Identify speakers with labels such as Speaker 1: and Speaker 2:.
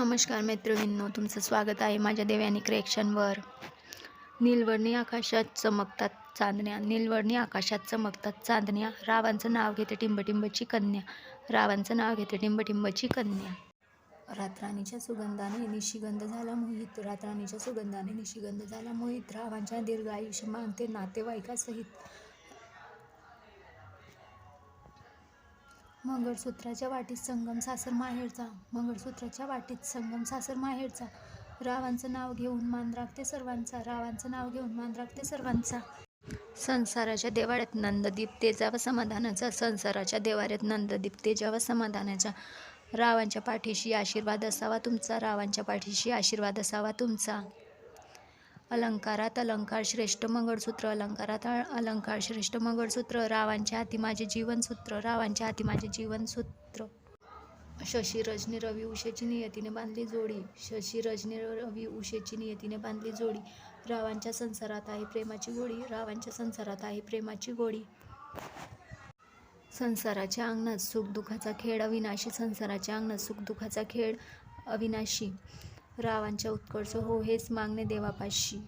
Speaker 1: नमस्कार मैत्रिणींनो तुमचं स्वागत आहे माझ्या देव्यानी क्रिएक्शनवर नीलवर्णी आकाशात चमकतात चांदण्या. नीलवर्णी आकाशात चमकतात चांदण्या. रावांचं नाव घेते टिंबटिंबची कन्या. रावांचं नाव घेते टिंबटिंबची कन्या. रातराणीच्या सुगंधाने निशिगंध झाला मोहित. रातराणीच्या सुगंधाने निशिगंध झाला मोहित. रावांच्या दीर्घ आयुष्य मानते नातेवाईकासहित. मंगळसूत्राच्या वाटीत संगम सासर माहेरचा मंगळसूत्राच्या वाटीत संगम सासर माहेरचा रावांचं नाव घेऊन मान राखते सर्वांचा रावांचं नाव घेऊन मान राखते सर्वांचा. संसाराच्या देवाळ्यात नंददीप तेजा व समाधानाचा संसाराच्या देवाऱ्यात नंददीप तेजा व समाधानाचा. रावांच्या पाठीशी आशीर्वाद असावा तुमचा रावांच्या पाठीशी आशीर्वाद असावा तुमचा. अलंकारात अलंकार श्रेष्ठ मंगळसूत्र अलंकारात अलंकार श्रेष्ठ मंगळसूत्र रावांच्या हाती माझे जीवनसूत्र रावांच्या हाती माझे जीवनसूत्र. शशी रजनी रवी उषेची नियतीने बांधली जोडी शशी रजनी रवी उषेची नियतीने बांधली जोडी रावांच्या संसारात आहे प्रेमाची गोडी रावांच्या संसारात आहे प्रेमाची गोडी. संसाराच्या अंगणात सुखदुःखाचा खेळ अविनाशी संसाराच्या अंगणात सुखदुःखाचा खेळ अविनाशी. रावांच्या उत्कर्ष हो हेच मागणे देवापाशी.